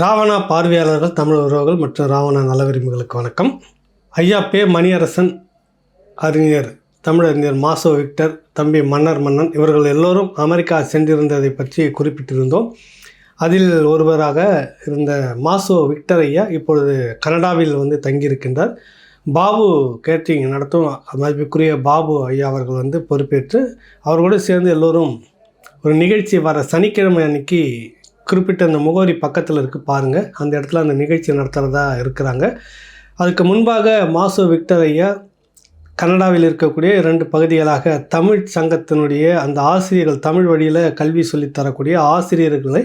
ராவணா பார்வையாளர்கள் தமிழ் உறவுகள் மற்றும் ராவணா நலவிரிமைகளுக்கு வணக்கம். ஐயா பே மணியரசன் அறிஞர் தமிழறிஞர் மாசோ விக்டர் தம்பி மன்னர் மன்னன் இவர்கள் எல்லோரும் அமெரிக்கா சென்றிருந்ததை பற்றி குறிப்பிட்டிருந்தோம். அதில் ஒருவராக இருந்த மாசோ விக்டர் ஐயா இப்பொழுது கனடாவில் வந்து தங்கியிருக்கின்றார். பாபு கேட்ரிங் நடத்தும் மதிப்புக்குரிய பாபு ஐயா அவர்கள் வந்து பொறுப்பேற்று அவர்களோடு சேர்ந்து எல்லோரும் ஒரு நிகழ்ச்சி வர சனிக்கிழமை அன்னைக்கு குறிப்பிட்ட அந்த முகவரி பக்கத்தில் இருக்குது பாருங்கள் அந்த இடத்துல அந்த நிகழ்ச்சி நடத்துகிறதா இருக்கிறாங்க. அதுக்கு முன்பாக மாசு விக்டர் ஐயா கனடாவில் இருக்கக்கூடிய இரண்டு பகுதிகளாக தமிழ் சங்கத்தினுடைய அந்த ஆசிரியர்கள் தமிழ் வழியில் கல்வி சொல்லித் தரக்கூடிய ஆசிரியர்களை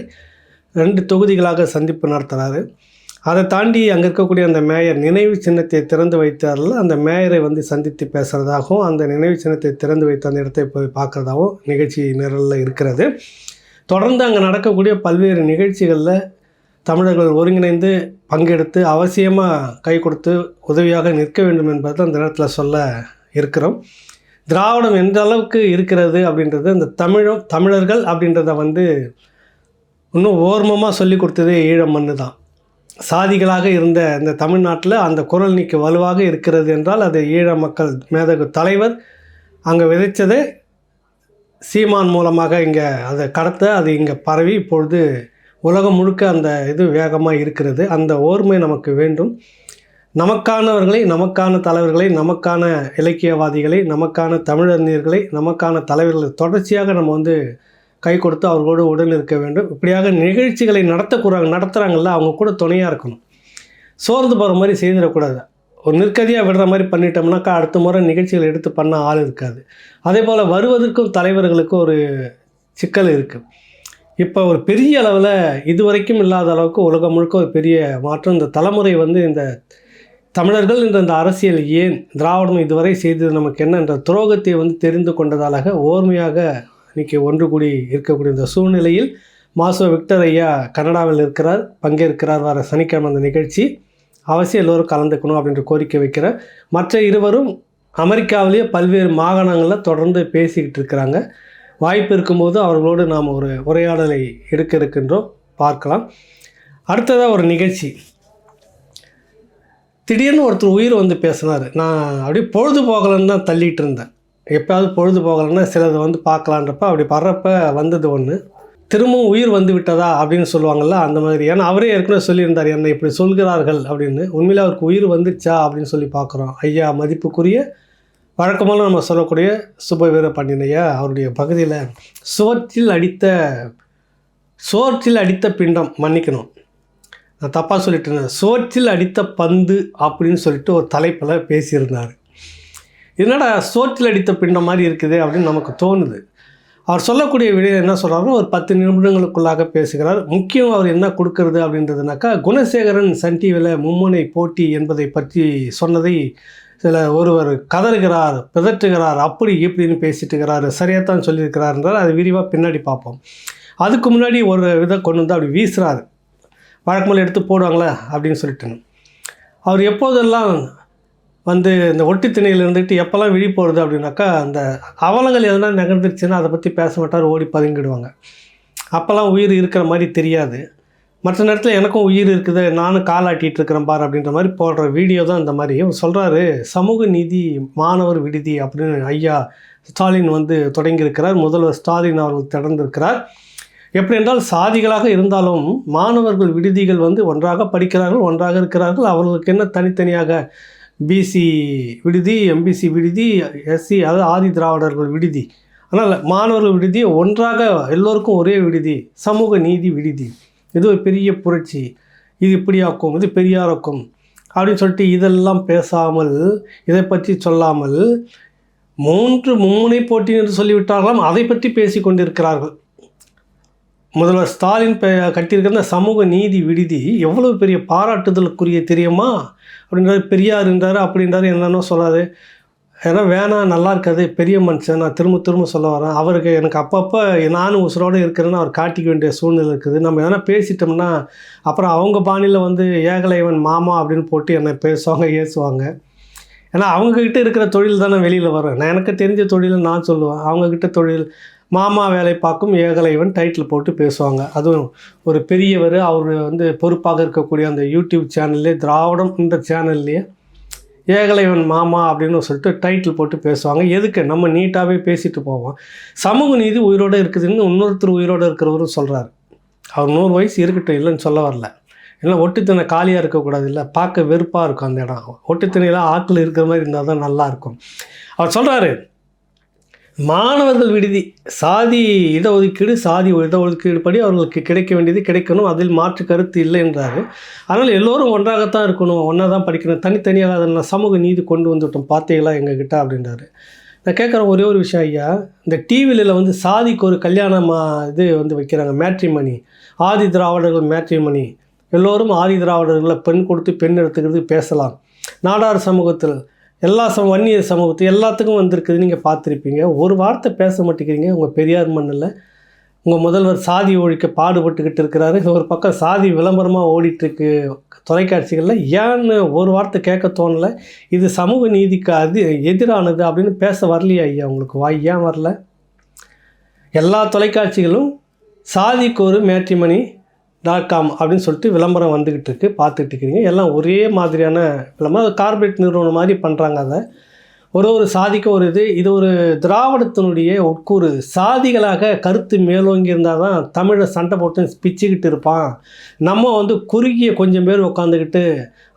ரெண்டு தொகுதிகளாக சந்திப்பு நடத்துகிறாரு அதை தாண்டி அங்கே இருக்கக்கூடிய அந்த மேயர் நினைவு சின்னத்தை திறந்து வைத்தாரில் அந்த மேயரை வந்து சந்தித்து பேசுகிறதாகவும் அந்த நினைவு சின்னத்தை திறந்து வைத்த அந்த இடத்தை போய் பார்க்குறதாகவும் நிகழ்ச்சி நிரலில் இருக்கிறது. தொடர்ந்து அங்கே நடக்கக்கூடிய பல்வேறு நிகழ்ச்சிகளில் தமிழர்கள் ஒருங்கிணைந்து பங்கெடுத்து அவசியமாக கை கொடுத்து உதவியாக நிற்க வேண்டும் என்பதை அந்த இடத்துல சொல்ல இருக்கிறோம். திராவிடம் எந்த அளவுக்கு இருக்கிறது அப்படின்றது அந்த தமிழும் தமிழர்கள் அப்படின்றத வந்து இன்னும் ஓர்மமாக சொல்லி கொடுத்ததே ஈழம் மண்ணு தான். சாதிகளாக இருந்த இந்த தமிழ்நாட்டில் அந்த குரல் நீக்க வலுவாக இருக்கிறது என்றால் அது ஈழ மக்கள் மேதகு தலைவர் அங்கே விதைச்சதே சீமான் மூலமாக இங்கே அதை கடத்த அது இங்கே பரவி இப்பொழுது உலகம் முழுக்க அந்த இது வேகமாக இருக்கிறது. அந்த ஓர்மை நமக்கு வேண்டும். நமக்கானவர்களை நமக்கான தலைவர்களை நமக்கான இலக்கியவாதிகளை நமக்கான தமிழறிஞர்களை நமக்கான தலைவர்களை தொடர்ச்சியாக நம்ம வந்து கை கொடுத்து அவர்களோடு உடன் இருக்க வேண்டும். இப்படியாக நிகழ்ச்சிகளை நடத்தக்கூறாங்க நடத்துகிறாங்கல்ல அவங்க கூட துணையாக இருக்கணும். சோர்ந்து போகிற மாதிரி செய்திடக்கூடாது. ஒரு நிற்கதியாக விடுற மாதிரி பண்ணிட்டோம்னாக்கா அடுத்த முறை நிகழ்ச்சிகள் எடுத்து பண்ண ஆள் இருக்காது. அதே போல் வருவதற்கும் தலைவர்களுக்கும் ஒரு சிக்கல் இருக்குது இப்போ ஒரு பெரிய அளவில் இதுவரைக்கும் இல்லாத அளவுக்கு உலகம் முழுக்க ஒரு பெரிய மாற்றம். இந்த தலைமுறை வந்து இந்த தமிழர்கள் என்ற இந்த அரசியல் ஏன் திராவிடம் இதுவரை செய்தது நமக்கு என்ன என்ற துரோகத்தை வந்து தெரிந்து கொண்டதாலாக ஓர்மையாக இன்றைக்கி ஒன்று கூடி இருக்கக்கூடிய இந்த சூழ்நிலையில் மாசோ விக்டர் ஐயா கனடாவில் இருக்கிறார் பங்கேற்கிறார் வர சனிக்கிழமை அந்த நிகழ்ச்சி. அவசியம் எல்லோரும் கலந்துக்கணும் அப்படின்ற கோரிக்கை வைக்கிறேன் மற்ற இருவரும் அமெரிக்காவிலேயே பல்வேறு மாகாணங்களில் தொடர்ந்து பேசிக்கிட்டு இருக்கிறாங்க. வாய்ப்பு இருக்கும்போது அவர்களோடு நாம் ஒரு உரையாடலை எடுக்க இருக்கின்றோம். பார்க்கலாம். அடுத்ததாக ஒரு நிகழ்ச்சி. திடீர்னு ஒருத்தர் உயிர் வந்து பேசினார். நான் அப்படியே பொழுது போகலன்னு தான் தள்ளிகிட்டு இருந்தேன். எப்போயாவது பொழுது போகலன்னா சிலது வந்து பார்க்கலான்றப்ப அப்படி வர்றப்ப வந்தது ஒன்று திரும்பவும் உயிர் வந்து விட்டதா அப்படின்னு சொல்லுவாங்கள்ல அந்த மாதிரி. ஏன்னா அவரே ஏற்கனவே சொல்லியிருந்தார் என்னை இப்படி சொல்கிறார்கள் அப்படின்னு. உண்மையில் அவருக்கு உயிர் வந்துச்சா அப்படின்னு சொல்லி பார்க்குறோம். ஐயா மதிப்புக்குரிய வழக்கமாக நம்ம சொல்லக்கூடிய சுப வீர பண்டினையா அவருடைய பகுதியில் சுவற்றில் அடித்த சோற்றில் அடித்த பிண்டம் மன்னிக்கணும். நான் தப்பாக சொல்லிட்டேன் சோற்றில் அடித்த பந்து அப்படின்னு சொல்லிட்டு ஒரு தலைப்பில் பேசியிருந்தார். என்னடா சோற்றில் அடித்த பிண்டம் மாதிரி இருக்குது அப்படின்னு நமக்கு தோணுது. அவர் சொல்லக்கூடிய விட என்ன சொல்கிறாருன்னா ஒரு பத்து நிமிடங்களுக்குள்ளாக பேசுகிறார். முக்கியம் அவர் என்ன கொடுக்கறது அப்படின்றதுனாக்கா குணசேகரன் சன் டிவியில் மும்முனை போட்டி என்பதை பற்றி சொன்னதை சில ஒருவர் கதறுகிறார் பிதற்றுகிறார் அப்படி இப்படின்னு பேசிட்டு இருக்கிறார். சரியாக தான் சொல்லியிருக்கிறார் என்றால் அது விரிவாக பின்னாடி பார்ப்போம். அதுக்கு முன்னாடி ஒரு விதை கொண்டு வந்து அப்படி வீசுகிறாரு வழக்கமாக எடுத்து போடுவாங்களே அப்படின்னு சொல்லிட்டு அவர் எப்போதெல்லாம் வந்து இந்த ஒட்டி திணையில் இருந்துக்கிட்டு எப்போல்லாம் விழி போடுது அப்படின்னாக்கா அந்த அவலங்கள் எதனா நிகழ்ந்துருச்சுன்னா அதை பற்றி பேச மாட்டார் ஓடி பதுங்கிடுவாங்க. அப்போல்லாம் உயிர் இருக்கிற மாதிரி தெரியாது. மற்ற நேரத்தில் எனக்கும் உயிர் இருக்குது நானும் காலாட்டிகிட்டு இருக்கிறேன் பார் அப்படின்ற மாதிரி போடுற வீடியோ தான் இந்த மாதிரி. சொல்கிறாரு சமூக நீதி மாணவர் விடுதி அப்படின்னு ஐயா ஸ்டாலின் வந்து தொடங்கியிருக்கிறார். முதல்வர் ஸ்டாலின் அவர்கள் தொடர்ந்திருக்கிறார் எப்படி என்றால் சாதிகளாக இருந்தாலும் மாணவர்கள் விடுதிகள் வந்து ஒன்றாக படிக்கிறார்கள் ஒன்றாக இருக்கிறார்கள். அவர்களுக்கு என்ன தனித்தனியாக பிசி விடுதி எம்பிசி விடுதி எஸ்சி அதாவது ஆதி திராவிடர்கள் விடுதி. ஆனால் மாணவர்கள் விடுதி ஒன்றாக எல்லோருக்கும் ஒரே விடுதி சமூக நீதி விடுதி. இது ஒரு பெரிய புரட்சி. இது இப்படியாக்கும் இது பெரியாருக்கும். அப்படின்னு சொல்லிட்டு இதெல்லாம் பேசாமல் இதை பற்றி சொல்லாமல் மூன்று மும்முனை போட்டி என்று சொல்லிவிட்டார்களாம் அதை பற்றி பேசி கொண்டிருக்கிறார்கள். முதல்வர் ஸ்டாலின் பெ கட்டியிருக்கிற சமூக நீதி விடுதி எவ்வளோ பெரிய பாராட்டுதலுக்குரிய தெரியுமா? அப்படின்றாரு. பெரியார் என்றார் அப்படின்றாரு என்னென்னோ சொல்லாது. ஏன்னா வேணாம் நல்லா இருக்காது பெரிய மனுஷன் நான் திரும்ப திரும்ப சொல்ல வரேன். அவருக்கு எனக்கு அப்பப்போ நானும் உசுரோடு இருக்கிறேன்னு அவர் காட்டிக்க வேண்டிய சூழ்நிலை இருக்குது. நம்ம எதனா பேசிட்டோம்னா அப்புறம் அவங்க பாணியில் வந்து ஏகலைவன் மாமா அப்படின்னு போட்டு என்னை பேசுவாங்க ஏசுவாங்க. ஏன்னா அவங்கக்கிட்ட இருக்கிற தொழில் தானே வெளியில் வரும். நான் எனக்கு தெரிஞ்ச தொழிலை நான் சொல்லுவேன். அவங்கக்கிட்ட தொழில் மாமா வேலை பார்க்கும் ஏகலைவன் டைட்டில் போட்டு பேசுவாங்க. அதுவும் ஒரு பெரியவர் அவர் வந்து பொறுப்பாக இருக்கக்கூடிய அந்த யூடியூப் சேனல்லே திராவிடம் இந்த சேனல்லையே ஏகலைவன் மாமா அப்படின்னு சொல்லிட்டு டைட்டில் போட்டு பேசுவாங்க. எதுக்கு? நம்ம நீட்டாகவே பேசிட்டு போவோம். சமூக நீதி உயிரோடு இருக்குதுன்னு இன்னொருத்தர் உயிரோடு இருக்கிறவரும் சொல்கிறார் அவர் நூறு வயசு இருக்கட்டும் இல்லைன்னு சொல்ல வரல. இல்லை ஒட்டுத்தனை காலியாக இருக்கக்கூடாது இல்லை. பார்க்க வெறுப்பாக இருக்கும் அந்த இடம். ஒட்டுத்தனையில் ஆட்கள் இருக்கிற மாதிரி இருந்தால் தான் நல்லாயிருக்கும் அவர் சொல்கிறாரு மாணவர்கள் விடுதி சாதி இடஒதுக்கீடு சாதி இடஒதுக்கீடு படி அவர்களுக்கு கிடைக்க வேண்டியது கிடைக்கணும். அதில் மாற்று கருத்து இல்லை என்றார்கள். அதனால் எல்லோரும் ஒன்றாகத்தான் இருக்கணும். ஒன்றா தான் படிக்கணும். தனித்தனியாக அதில் சமூக நீதி கொண்டு வந்துவிட்டோம். பார்த்தீங்களா எங்ககிட்ட அப்படின்றாரு. நான் கேட்குற ஒரே ஒரு விஷயம் ஐயா இந்த டிவியில் வந்து சாதிக்கு ஒரு கல்யாணமாக இது வந்து வைக்கிறாங்க. மேட்ரிமணி. ஆதி திராவிடர்கள் மேட்ரிமணி. எல்லோரும் ஆதி திராவிடர்களை பெண் கொடுத்து பெண் எடுத்துக்கிறது பேசலாம். நாடார் சமூகத்தில் எல்லா சம வன்னியர் சமூகத்து எல்லாத்துக்கும் வந்திருக்குது. நீங்கள் பார்த்துருப்பீங்க. ஒரு வார்த்தை பேச மாட்டேங்கிறீங்க. உங்கள் பெரியார் மண்ணில் உங்கள் முதல்வர் சாதி ஒழிக்க பாடுபட்டுக்கிட்டு இருக்கிறாரு. ஒரு பக்கம் சாதி விளம்பரமாக ஓடிட்டுருக்கு தொலைக்காட்சிகளில். ஏன்னு ஒரு வார்த்தை கேட்க தோணலை. இது சமூக நீதிக்கு அது எதிரானது அப்படின்னு பேச வரலையா ஐயா உங்களுக்கு? வாய் ஏன் வரல? எல்லா தொலைக்காட்சிகளும் சாதிக்கு ஒரு மேட்ரிமணி டாட் காம் அப்படின்னு சொல்லிட்டு விளம்பரம் வந்துக்கிட்டு இருக்குது பார்த்துட்டு இருக்கிறீங்க. எல்லாம் ஒரே மாதிரியான விளம்பரம். கார்பரேட் நிறுவனம் மாதிரி பண்ணுறாங்க அதை. ஒரு ஒரு சாதிக்க ஒரு இது. இது ஒரு திராவிடத்தினுடைய உட்கூறு. சாதிகளாக கருத்து மேலோங்கி இருந்தால் தான் தமிழை சண்டை போட்டு பிச்சுக்கிட்டு இருப்பான். நம்ம வந்து குறுகிய கொஞ்சம் பேர் உட்காந்துக்கிட்டு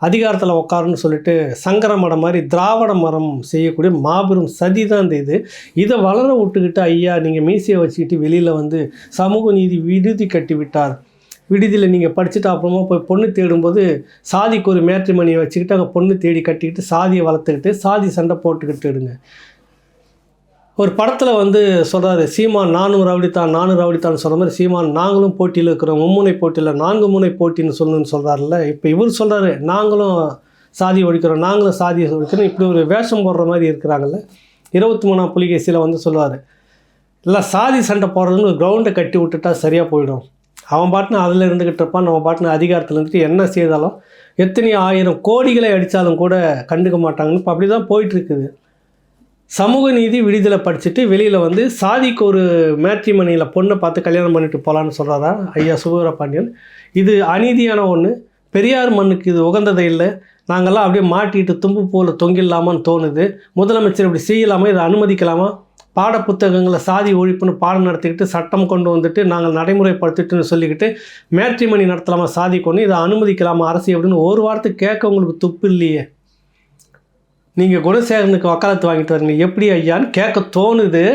அதிகாரத்தில் உட்காருன்னு சொல்லிட்டு சங்கர மடம் மாதிரி திராவிட மரம் செய்யக்கூடிய மாபெரும் சதி தான் இந்த இது. இதை வளர விட்டுக்கிட்டு ஐயா நீங்கள் மீசையை வச்சுக்கிட்டு வெளியில் வந்து சமூக நீதி விடுதி கட்டி விட்டார். விடுதியில் நீங்கள் படிச்சுட்டு அப்புறமா போய் பொண்ணு தேடும்போது சாதிக்கு ஒரு மேட்ரிமணியை வச்சுக்கிட்டு அங்கே பொண்ணு தேடி கட்டிக்கிட்டு சாதியை வளர்த்துக்கிட்டு சாதி சண்டை போட்டுக்கிட்டு இருங்க ஒரு படத்தில் வந்து சொல்கிறாரு சீமான் நானூறு ரவுடித்தான் நானூறு ரவுடித்தான் சொல்கிற மாதிரி சீமான் நாங்களும் போட்டியில் இருக்கிறோம் மும்முனை போட்டியில் நான்கு முனை போட்டின்னு சொல்லணும்னு சொல்கிறாருல்ல இப்போ இவர் சொல்கிறாரு நாங்களும் சாதி ஒழிக்கிறோம் நாங்களும் சாதியை ஒழிக்கிறோம் இப்படி ஒரு வேஷம் போடுற மாதிரி இருக்கிறாங்கல்ல. இருபத்தி மூணாம் புலிகேசியில் வந்து சொல்லுவார் இல்லை சாதி சண்டை போடுறதுன்னு ஒரு கிரவுண்டை கட்டி விட்டுட்டா சரியாக போயிடும். அவன் பாட்டுன்னு அதில் இருந்துக்கிட்டு இருப்பான். நம்ம பாட்டுன்னு அதிகாரத்தில் இருந்துட்டு என்ன செய்தாலும் எத்தனை ஆயிரம் கோடிகளை அடித்தாலும் கூட கண்டுக்க மாட்டாங்கன்னு இப்போ அப்படி தான் போயிட்டுருக்குது. சமூக நீதி விடுதலை படிச்சுட்டு வெளியில் வந்து சாதிக்கு ஒரு மேட்ரிமணியில் பொண்ணை பார்த்து கல்யாணம் பண்ணிட்டு போகலான்னு சொல்கிறாரா ஐயா சுபவீரபாண்டியன் இது அநீதியான ஒன்று பெரியார் மண்ணுக்கு இது உகந்ததே இல்லை. நாங்கள்லாம் அப்படியே மாட்டிட்டு தும்பு போல் தொங்கிடலாமான்னு தோணுது. முதலமைச்சர் இப்படி செய்யலாமா இதை அனுமதிக்கலாமா? பாடப்புத்தகங்களை சாதி ஒழிப்புன்னு பாடம் நடத்திக்கிட்டு சட்டம் கொண்டு வந்துட்டு நாங்கள் நடைமுறைப்படுத்திட்டுன்னு சொல்லிக்கிட்டு மேட்ரிமணி நடத்தலாமா சாதி கொண்டு இதை அனுமதிக்கலாமா அரசு அப்படின்னு ஒரு வார்த்தை கேட்க உங்களுக்கு துப்பு இல்லையே. நீங்கள் குணசேகரனுக்கு வக்காலத்து வாங்கிட்டு வரீங்க. எப்படி ஐயான்னு கேட்க தோணுது.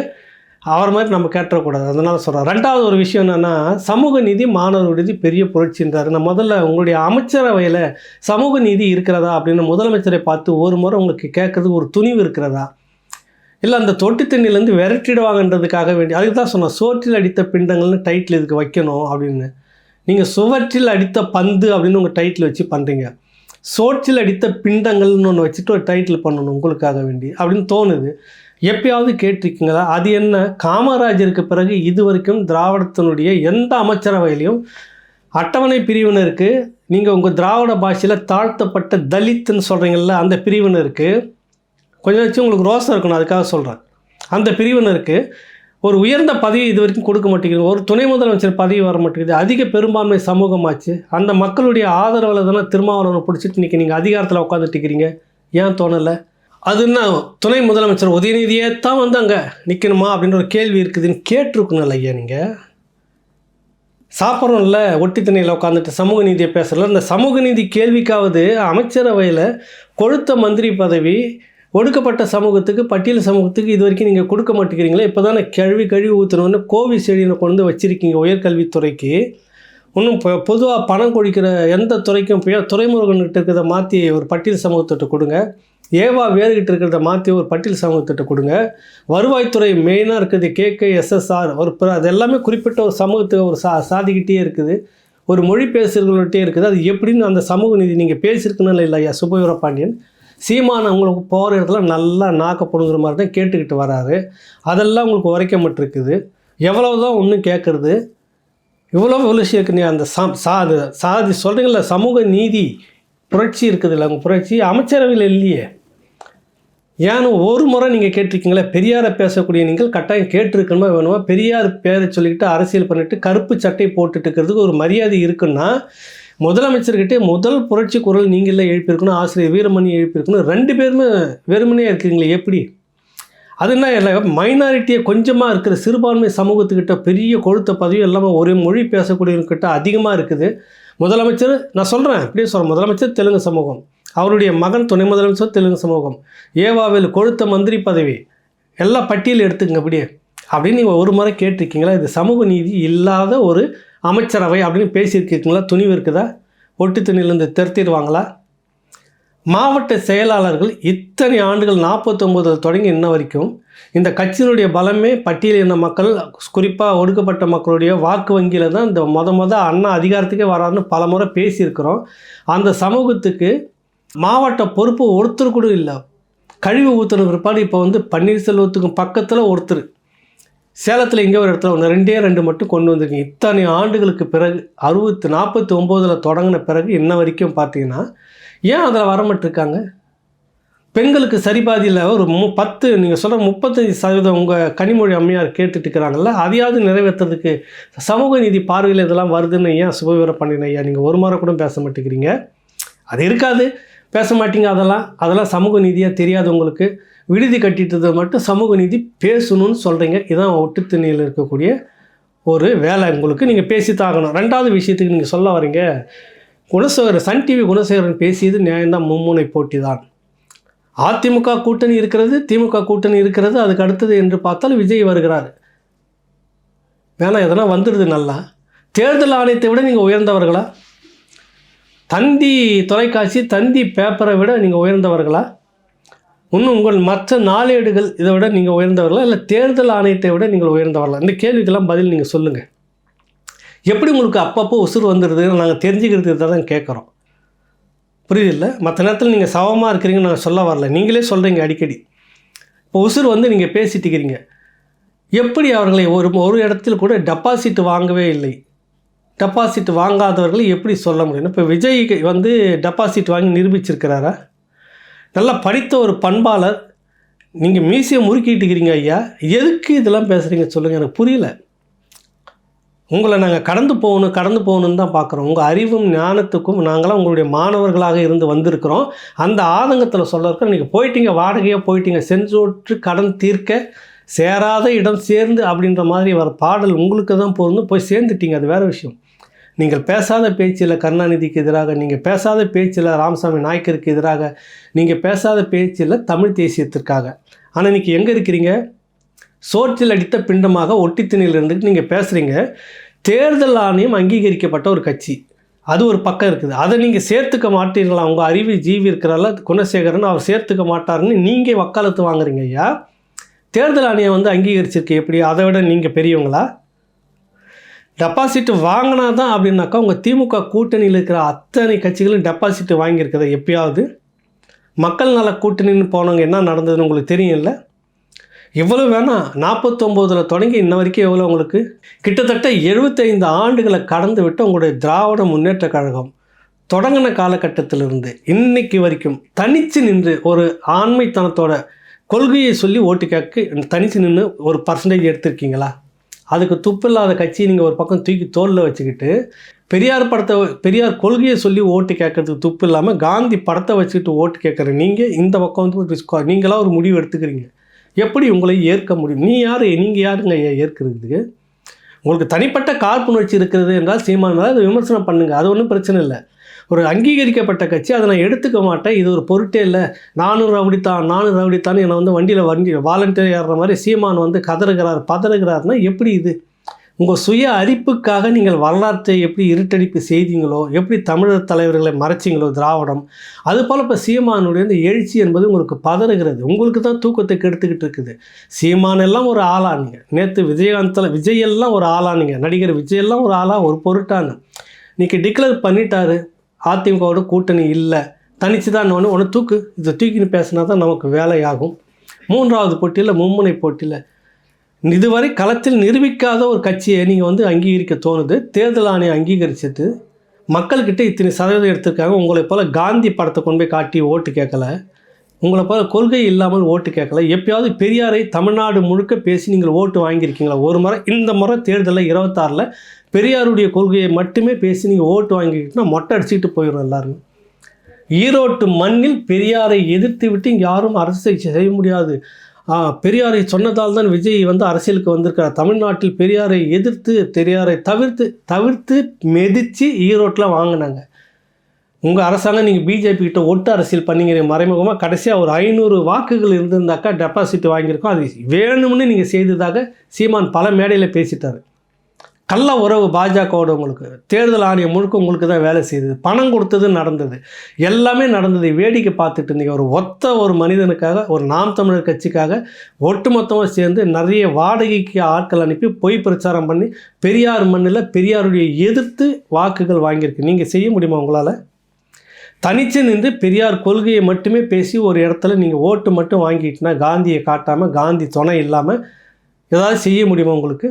அவர் மாதிரி நம்ம கேட்டக்கூடாது அதனால் சொல்கிறோம் ரெண்டாவது ஒரு விஷயம் என்னென்னா சமூக நீதி மாணவர் நிதி பெரிய புரட்சின்றார். நான் முதல்ல உங்களுடைய அமைச்சரவையில் சமூக நீதி இருக்கிறதா அப்படின்னு முதலமைச்சரை பார்த்து ஒரு முறை உங்களுக்கு கேட்கறதுக்கு ஒரு துணிவு இருக்கிறதா? இல்லை அந்த தொட்டி தண்ணியிலேருந்து விரட்டிடுவாங்கன்றதுக்காக வேண்டி அதுக்கு தான் சொன்னேன் சோற்றில் அடித்த பிண்டங்கள்னு டைட்டில் இதுக்கு வைக்கணும் அப்படின்னு. நீங்கள் சுவற்றில் அடித்த பந்து அப்படின்னு உங்கள் டைட்டில் வச்சு பண்ணுறீங்க சோற்றில் அடித்த பிண்டங்கள்னு ஒன்று வச்சுட்டு ஒரு டைட்டில் பண்ணணும் உங்களுக்காக வேண்டி அப்படின்னு தோணுது. எப்பயாவது கேட்டிருக்கீங்களா? அது என்ன? காமராஜருக்கு பிறகு இது வரைக்கும் திராவிடத்தினுடைய எந்த அமைச்சரவையிலையும் அட்டவணை பிரிவினருக்கு நீங்கள் உங்கள் திராவிட பாஷையில் தாழ்த்தப்பட்ட தலித்துன்னு சொல்கிறீங்கள அந்த பிரிவினருக்கு கொஞ்சம் வச்சு உங்களுக்கு ரோசம் இருக்கணும் அதுக்காக சொல்கிறேன் அந்த பிரிவினருக்கு ஒரு உயர்ந்த பதவி இது வரைக்கும் கொடுக்க மாட்டேங்குது ஒரு துணை முதலமைச்சர் பதவி வர மாட்டேங்குது. அதிக பெரும்பான்மை சமூகமாச்சு. அந்த மக்களுடைய ஆதரவில் தானே திருமாவளவனை பிடிச்சிட்டு இன்றைக்கி நீங்கள் அதிகாரத்தில் உட்காந்துட்டு இருக்கிறீங்க? ஏன் தோணலை? அதுன்னா துணை முதலமைச்சர் உதயநிதியே தான் வந்து அங்கே நிற்கணுமா அப்படின்ற ஒரு கேள்வி இருக்குதுன்னு கேட்டிருக்கணும்ல ஐயா நீங்கள் சாப்பிட்றோம்ல ஒட்டி தண்ணியில் உட்காந்துட்டு சமூக நீதியை பேசுகிறல இந்த சமூக நீதி கேள்விக்காவது அமைச்சரவையில் கொழுத்த மந்திரி பதவி ஒடுக்கப்பட்ட சமூகத்துக்கு பட்டியல் சமூகத்துக்கு இது வரைக்கும் நீங்கள் கொடுக்க மாட்டேங்கிறீங்களே இப்போ தானே கழுவி கழுவி ஊற்றணுன்னு கோவி செடியில் கொண்டு வச்சுருக்கீங்க உயர்கல்வித்துறைக்கு. இன்னும் இப்போ பொதுவாக பணம் கொடுக்கிற எந்த துறைக்கும் போய் துறைமுருகன்கிட்ட இருக்கிறத மாற்றி ஒரு பட்டியல் சமூகத்திட்ட கொடுங்க. ஏவா வேறுகிட்ட இருக்கிறத மாற்றி ஒரு பட்டியல் சமூகத்திட்ட கொடுங்க. வருவாய்த்துறை மெயினாக இருக்குது கேகே எஸ்எஸ்ஆர் ஒரு அது எல்லாமே குறிப்பிட்ட ஒரு சமூகத்துக்கு ஒரு சா சாதிக்கிட்டே இருக்குது. ஒரு மொழி பேசுகிறவங்கள்ட்டே இருக்குது. அது எப்படின்னு அந்த சமூக நீதி நீங்கள் பேசியிருக்கணும் இல்லை ஐயா சுபவீர பாண்டியன்? சீமான் உங்களுக்கு போகிற இடத்துல நல்லா நாக்கப்படுங்கிற மாதிரி தான் கேட்டுக்கிட்டு வராரு. அதெல்லாம் உங்களுக்கு உரைக்கப்பட்டிருக்குது எவ்வளவு தான் ஒன்றும் கேட்குறது இவ்வளோ விஷயம் இருக்கு. நீ அந்த சம் சா அது சாதி சொல்கிறீங்கள சமூக நீதி புரட்சி இருக்குதுல்ல உங்கள் புரட்சி? அமைச்சரவையில் இல்லையே. ஏன்னு ஒரு முறை நீங்கள் கேட்டிருக்கீங்களா பெரியாரை பேசக்கூடிய நீங்கள் கட்டாயம் கேட்டிருக்கணுமா வேணுமா? பெரியார் பேரை சொல்லிக்கிட்டு அரசியல் பண்ணிட்டு கருப்பு சட்டை போட்டுட்டு இருக்கிறதுக்கு ஒரு மரியாதை இருக்குன்னா முதலமைச்சர்கிட்டே முதல் புரட்சி குரல் நீங்களே எழுப்பியிருக்கணும் ஆசிரியர் வீரமணி எழுப்பியிருக்கணும் ரெண்டு பேருமே வெறுமனே இருக்கிறீங்களே எப்படி? அது என்ன மைனாரிட்டியை கொஞ்சமாக இருக்கிற சிறுபான்மை சமூகத்துக்கிட்ட பெரிய கொழுத்த பதவி எல்லாமே ஒரே மொழி பேசக்கூடியவர்கிட்ட அதிகமாக இருக்குது. முதலமைச்சர் நான் சொல்கிறேன் இப்படியே சொல்கிறேன் முதலமைச்சர் தெலுங்கு சமூகம். அவருடைய மகன் துணை முதலமைச்சர் தெலுங்கு சமூகம். ஏவாவில் கொழுத்த மந்திரி பதவி. எல்லா பட்டியல் எடுத்துங்க அப்படியே அப்படின்னு நீங்கள் ஒரு முறை கேட்டிருக்கீங்களா? இது சமூக நீதி இல்லாத ஒரு அமைச்சரவை அப்படின்னு பேசியிருக்கீங்களா? துணிவு இருக்குதா? ஒட்டு துணியிலேருந்து திருத்திடுவாங்களா? மாவட்ட செயலாளர்கள் இத்தனை ஆண்டுகள் நாற்பத்தொம்போதில் தொடங்கி இன்ன வரைக்கும் இந்த கட்சியினுடைய பலமே பட்டியலின மக்கள் குறிப்பாக ஒடுக்கப்பட்ட மக்களுடைய வாக்கு வங்கியில் தான் இந்த மொத மொத அண்ணா அதிகாரத்துக்கே வராருன்னு பல முறை பேசியிருக்கிறோம். அந்த சமூகத்துக்கு மாவட்ட பொறுப்பு ஒருத்தர் கூட இல்லை. கழிவு ஊற்றுன பிற்பாடு இப்போ வந்து பன்னீர்செல்வத்துக்கும் பக்கத்தில் ஒருத்தர். சேலத்தில் இங்கே ஒரு இடத்துல ஒன்று ரெண்டே ரெண்டு மட்டும் கொண்டு வந்திருக்கீங்க. இத்தனை ஆண்டுகளுக்கு பிறகு அறுபத்து நாற்பத்தி ஒம்போதில் தொடங்கின பிறகு இன்ன வரைக்கும் பார்த்தீங்கன்னா ஏன் அதில் வரமாட்டிருக்காங்க? பெண்களுக்கு சரிபாதியில் ஒரு மு பத்து நீங்கள் சொல்கிற முப்பத்தஞ்சு சதவீதம் உங்கள் கனிமொழி அம்மையார் கேட்டுட்டு இருக்கிறாங்கல்ல அதையாவது நிறைவேற்றுறதுக்கு சமூக நீதி பார்வையில் இதெல்லாம் வருதுன்னு ஏன் சுபவிவரம் பண்ணின ஐயா நீங்கள் ஒரு முறை கூட பேச மாட்டேங்கிறீங்க? அது இருக்காது. பேச மாட்டீங்க அதெல்லாம் அதெல்லாம் சமூக நீதியாக தெரியாது உங்களுக்கு. விடுதி கட்டிட்டதை மட்டும் சமூக நீதி பேசணும்னு சொல்கிறீங்க இதான் ஒட்டுத்திணையில் இருக்கக்கூடிய ஒரு வேலை. உங்களுக்கு நீங்கள் பேசி தாகணும் ரெண்டாவது விஷயத்துக்கு நீங்கள் சொல்ல வரீங்க. குணசேகரன் சன் டிவி குணசேகரன் பேசியது நியாயம்தான். மும்முனை போட்டி தான் அதிமுக கூட்டணி இருக்கிறது திமுக கூட்டணி இருக்கிறது அதுக்கு அடுத்தது என்று பார்த்தால் விஜய் வருகிறார். வேணாம் எதனா வந்துடுது நல்லா. தேர்தல் ஆணையத்தை விட நீங்கள் உயர்ந்தவர்களா? தந்தி தொலைக்காட்சி தந்தி பேப்பரை விட நீங்கள் உயர்ந்தவர்களா? இன்னும் உங்கள் மற்ற நாளேடுகள் இதை விட நீங்கள் உயர்ந்தவர்களா இல்லை தேர்தல் ஆணையத்தை விட நீங்கள் உயர்ந்தவர்களா இந்த கேள்விக்கெல்லாம் பதில் நீங்கள் சொல்லுங்கள் எப்படி உங்களுக்கு அப்பப்போ உசுறு வந்துடுதுன்னு நாங்கள் தெரிஞ்சுக்கிறதுக்கு தான் கேட்குறோம். புரியுதில்ல? மற்ற நேரத்தில் நீங்கள் சவமாக இருக்கிறீங்கன்னு நாங்கள் சொல்ல வரல. நீங்களே சொல்கிறீங்க அடிக்கடி. இப்போ உசுறு வந்து நீங்கள் பேசிட்டு இருக்கிறீங்க. எப்படி அவர்களை ஒரு ஒரு இடத்தில் கூட டெபாசிட் வாங்கவே இல்லை. டெபாசிட் வாங்காதவர்களை எப்படி சொல்ல முடியும்? இப்போ விஜய் வந்து டெபாசிட் வாங்கி நிரூபிச்சிருக்கிறாரா? நல்லா படித்த ஒரு பண்பாளர். நீங்கள் மியூசியம் முறுக்கிட்டு இருக்கிறீங்க ஐயா. எதுக்கு இதெல்லாம் பேசுகிறீங்க சொல்லுங்கள் எனக்கு புரியல. உங்களை நாங்கள் கடந்து போகணும் கடந்து போகணுன்னு தான் பார்க்குறோம் உங்கள் அறிவும் ஞானத்துக்கும் நாங்களாம் உங்களுடைய மாணவர்களாக இருந்து வந்திருக்கிறோம். அந்த ஆதங்கத்தில் சொல்ல நீங்கள் போயிட்டீங்க வாடகையாக போயிட்டீங்க. செஞ்சோற்று கடன் தீர்க்க சேராத இடம் சேர்ந்து அப்படின்ற மாதிரி வர பாடல் உங்களுக்கு தான் பொருந்து போய் சேர்ந்துட்டீங்க அது வேறு விஷயம். நீங்கள் பேசாத பேச்சில் கருணாநிதிக்கு எதிராக நீங்கள் பேசாத பேச்சில் ராமசாமி நாயக்கருக்கு எதிராக நீங்கள் பேசாத பேச்சில் தமிழ் தேசியத்திற்காக. ஆனால் இன்றைக்கி எங்கே இருக்கிறீங்க? சோற்றில் அடித்த பிண்டமாக ஒட்டித்திணையில் இருந்துட்டு நீங்கள் பேசுகிறீங்க தேர்தல் ஆணையம் அங்கீகரிக்கப்பட்ட ஒரு கட்சி. அது ஒரு பக்கம் இருக்குது. அதை நீங்கள் சேர்த்துக்க மாட்டீங்களா உங்கள் அறிவு ஜீவி இருக்கிறால குணசேகரன் அவர் சேர்த்துக்க மாட்டாருன்னு நீங்கள் வக்காலத்து வாங்குறீங்க ஐயா. தேர்தல் ஆணையம் வந்து அங்கீகரிச்சிருக்கு எப்படி? அதை விட நீங்கள் பெரியவங்களா? டெபாசிட் வாங்கினா தான் அப்படின்னாக்கா உங்கள் திமுக கூட்டணியில் இருக்கிற அத்தனை கட்சிகளும் டெபாசிட் வாங்கியிருக்கிறத எப்பயாவது மக்கள் நல கூட்டணின்னு போனவங்க என்ன நடந்ததுன்னு உங்களுக்கு தெரியும்ல? இவ்வளோ வேணாம் நாற்பத்தொம்போதில் தொடங்கி இன்ன வரைக்கும் எவ்வளோ உங்களுக்கு? கிட்டத்தட்ட எழுபத்தைந்து ஆண்டுகளை கடந்து விட்டு உங்களுடைய திராவிட முன்னேற்ற கழகம் தொடங்கின காலகட்டத்திலிருந்து இன்னைக்கு வரைக்கும் தனித்து நின்று ஒரு ஆண்மைத்தனத்தோட கொள்கையை சொல்லி ஓட்டு கேட்க தனித்து நின்று ஒரு பர்சன்டேஜ் எடுத்திருக்கீங்களா? அதுக்கு துப்பில்லாத கட்சியை நீங்கள் ஒரு பக்கம் தூக்கி தோளில் வச்சுக்கிட்டு பெரியார் படத்தை பெரியார் கொள்கையை சொல்லி ஓட்டு கேட்கறதுக்கு துப்பு இல்லாமல் காந்தி படத்தை வச்சுக்கிட்டு ஓட்டு கேட்குற நீங்கள் இந்த பக்கம் வந்து ஒரு ரிஸ்க் நீங்களாக ஒரு முடிவு எடுத்துக்கிறீங்க. எப்படி உங்களை ஏற்க முடியும்? நீ யார்? நீங்கள் யாருங்க ஏற்கிறதுக்கு? உங்களுக்கு தனிப்பட்ட காழ்ப்புணர்ச்சி இருக்கிறது என்றால் சீமான் மேலே அதை விமர்சனம் பண்ணுங்கள் அது ஒன்றும் பிரச்சனை இல்லை. ஒரு அங்கீகரிக்கப்பட்ட கட்சி அதை நான் எடுத்துக்க மாட்டேன். இது ஒரு பொருட்டே இல்லை. நானும் ரவுடித்தான் நானும் ரவுடித்தான் என்னை வந்து வண்டியில் வண்டி வாலண்டியர் ஏறுற மாதிரி சீமான் வந்து கதறுகிறார் பதறுகிறார்னா எப்படி இது? உங்கள் சுய அரிப்புக்காக நீங்கள் வரலாற்றை எப்படி இருட்டடிப்பு செய்தீங்களோ எப்படி தமிழர் தலைவர்களை மறைச்சிங்களோ திராவிடம் அதுபோல் இப்போ சீமானுடைய இந்த எழுச்சி என்பது உங்களுக்கு பதறுகிறது. உங்களுக்கு தான் தூக்கத்தை கெடுத்துக்கிட்டு இருக்குது. சீமான் எல்லாம் ஒரு ஆளானீங்க. நேற்று விஜயகாந்தில் விஜய் எல்லாம் ஒரு ஆளானீங்க. நடிகர் விஜய் எல்லாம் ஒரு ஆளாக ஒரு பொருட்டானு. இன்றைக்கி டிக்ளேர் பண்ணிட்டாரு. அதிமுகவோட கூட்டணி இல்லை. தனிச்சு தான் ஒன்று ஒன்று தூக்கு. இதை தூக்கின்னு பேசினா தான் நமக்கு வேலையாகும். மூன்றாவது போட்டியில் மும்முனை போட்டியில். இதுவரை களத்தில் நிரூபிக்காத ஒரு கட்சியை நீங்கள் வந்து அங்கீகரிக்க தோணுது. தேர்தல் ஆணையம் அங்கீகரிச்சிட்டு மக்கள்கிட்ட இத்தனை சதவீதம் எடுத்திருக்காங்க. உங்களை போல் காந்தி படத்தை கொண்டு போய் காட்டி ஓட்டு கேட்கல. உங்களை போல கொள்கை இல்லாமல் ஓட்டு கேட்கல. எப்பயாவது பெரியாரை தமிழ்நாடு முழுக்க பேசி நீங்கள் ஓட்டு வாங்கியிருக்கீங்களா? ஒரு முறை இந்த முறை தேர்தலில் இருபத்தாறில் பெரியாருடைய கொள்கையை மட்டுமே பேசி நீங்கள் ஓட்டு வாங்கிக்கிட்டுனா மொட்டை அடிச்சுட்டு போயிடும் எல்லாருமே. ஈரோட்டு மண்ணில் பெரியாரை எதிர்த்து விட்டு இங்கே யாரும் அரசியல் செய்ய முடியாது. ஆ, பெரியாரை சொன்னதால் தான் விஜய் வந்து அரசியலுக்கு வந்திருக்கார் தமிழ்நாட்டில் பெரியாரை எதிர்த்து பெரியாரை தவிர்த்து தவிர்த்து மெதித்து ஈரோட்டில் வாங்கினாங்க. உங்கள் அரசாங்கம் நீங்கள் பிஜேபி கிட்ட ஒட்டு அரசியல் பண்ணிங்கிற மறைமுகமாக கடைசியாக ஒரு ஐநூறு வாக்குகள் இருந்திருந்தாக்கா டெபாசிட் வாங்கியிருக்கோம். அது வேணும்னு நீங்கள் செய்ததாக சீமான் பல மேடையில் பேசிட்டார். கள்ள உறவு பாஜகவோட உங்களுக்கு தேர்தல் ஆணையம் முழுக்க உங்களுக்கு தான் வேலை செய்தது. பணம் கொடுத்தது நடந்தது. எல்லாமே நடந்தது. வேடிக்கை பார்த்துட்டு இருந்தீங்க. ஒரு ஒத்த ஒரு மனிதனுக்காக ஒரு நாம் தமிழர் கட்சிக்காக ஒட்டுமொத்தமாக சேர்ந்து நிறைய வாடகைக்கு ஆட்கள் அனுப்பி பொய் பிரச்சாரம் பண்ணி பெரியார் மண்ணில் பெரியாருடைய எதிர்த்து வாக்குகள் வாங்கியிருக்கு. நீங்கள் செய்ய முடியுமா உங்களால்? தனிச்சு நின்று பெரியார் கொள்கையை மட்டுமே பேசி ஒரு இடத்துல நீங்கள் ஓட்டு மட்டும் வாங்கிட்டுனா காந்தியை காட்டாமல் காந்தி துணை இல்லாமல் ஏதாவது செய்ய முடியுமா உங்களுக்கு?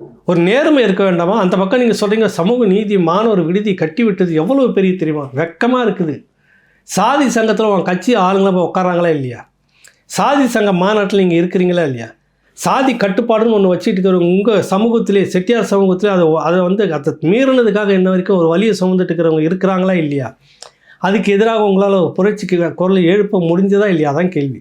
ஒரு நேர்மை இருக்க வேண்டாமா? அந்த பக்கம் நீங்கள் சொல்கிறீங்க சமூக நீதி மாணவர் விடுதி கட்டி விட்டது எவ்வளோ பெரிய தெரியுமா? வெக்கமாக இருக்குது. சாதி சங்கத்தில் உன் கட்சி ஆளுங்களை போய் உட்காராங்களா இல்லையா? சாதி சங்க மாநாட்டில் நீங்கள் இருக்கிறீங்களா இல்லையா? சாதி கட்டுப்பாடுன்னு ஒன்று வச்சுட்டு இருக்கிற உங்கள் சமூகத்திலே செட்டியார் சமூகத்திலே அதை அதை வந்து அதை மீறினதுக்காக இன்ன வரைக்கும் ஒரு வழியை சுமந்துட்டு இருக்கிறவங்க இருக்கிறாங்களா இல்லையா? அதுக்கு எதிராக உங்களால் புரட்சிக்கு குரலை எழுப்ப முடிஞ்சதா இல்லையா? அதான் கேள்வி.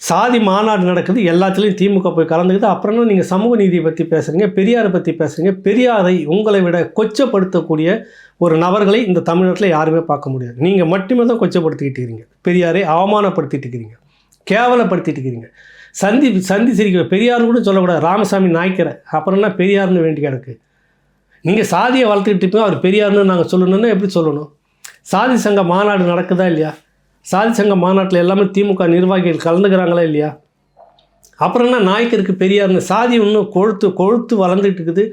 சாதி மாநாடு நடக்குது எல்லாத்துலேயும் திமுக போய் கலந்துக்குது. அப்புறம் நீங்கள் சமூக நீதியை பற்றி பேசுகிறீங்க பெரியாரை பற்றி பேசுகிறீங்க பெரியாரை உங்களை விட கொச்சப்படுத்தக்கூடிய ஒரு நபர்களை இந்த தமிழ்நாட்டில் யாருமே பார்க்க முடியாது. நீங்கள் மட்டுமே தான் கொச்சப்படுத்திக்கிட்டு இருக்கிறீங்க பெரியாரை அவமானப்படுத்திட்டு இருக்கிறீங்க கேவலப்படுத்திட்டு இருக்கிறீங்க சந்தி சந்தி சிரிக்கிற பெரியார்னு கூட சொல்லக்கூடாது. ராமசாமி நாய்க்கிற. அப்புறம் என்ன பெரியார்னு வேண்டி கிடக்கு? நீங்கள் சாதியை வளர்த்துக்கிட்டு இருப்பீங்க அவர் பெரியார்னு நாங்கள் சொல்லணும்னா எப்படி சொல்லணும்? சாதி சங்க மாநாடு நடக்குதா இல்லையா? சாதி சங்க மாநாட்டில் எல்லாமே திமுக நிர்வாகிகள் கலந்துக்கிறாங்களா இல்லையா? அப்புறம் என்ன நாய்க்கருக்கு பெரியார்னு சாதி இன்னும் கொழுத்து கொழுத்து வளர்ந்துட்டு இருக்குது.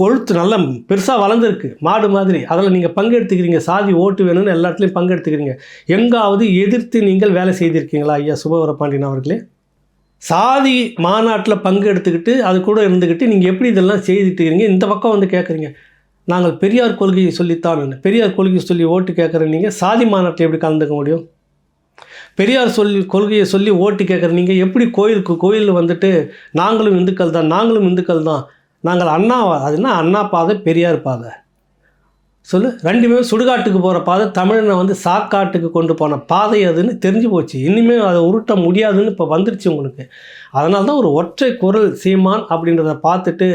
கொழுத்து நல்லா பெருசாக வளர்ந்துருக்கு மாடு மாதிரி. அதில் நீங்கள் பங்கெடுத்துக்கிறீங்க சாதி ஓட்டு வேணும்னு எல்லா இடத்துலையும் பங்கெடுத்துக்கிறீங்க. எங்காவது எதிர்த்து நீங்கள் வேலை செய்திருக்கீங்களா ஐயா சுபவர பாண்டியன் அவர்களே? சாதி மாநாட்டில் பங்கு எடுத்துக்கிட்டு அது கூட இருந்துக்கிட்டு நீங்கள் எப்படி இதெல்லாம் செய்துட்டு இருக்கிறீங்க இந்த பக்கம் வந்து கேட்குறீங்க நாங்கள் பெரியார் கொள்கையை சொல்லித்தான் பெரியார் கொள்கையை சொல்லி ஓட்டு கேட்குற நீங்கள் சாதி மாநாட்டில் எப்படி கலந்துக்க முடியும்? பெரியார் சொல்லி கொள்கையை சொல்லி ஓட்டு கேட்குற நீங்கள் எப்படி கோயிலுக்கு கோயிலில் வந்துட்டு நாங்களும் இந்துக்கள் தான் நாங்களும் இந்துக்கள் தான் நாங்கள் அண்ணா அதுனா அண்ணா பாதை பெரியார் பாதை? சொல்லு. ரெண்டுமே சுடுகாட்டுக்கு போகிற பாதை தமிழனை வந்து சாக்காட்டுக்கு கொண்டு போன பாதை அதுன்னு தெரிஞ்சு போச்சு. இனிமேல் அதை உருட்ட முடியாதுன்னு இப்போ வந்துருச்சு உங்களுக்கு. அதனால தான் ஒரு ஒற்றை குரல் சீமான் அப்படின்றத பார்த்துட்டு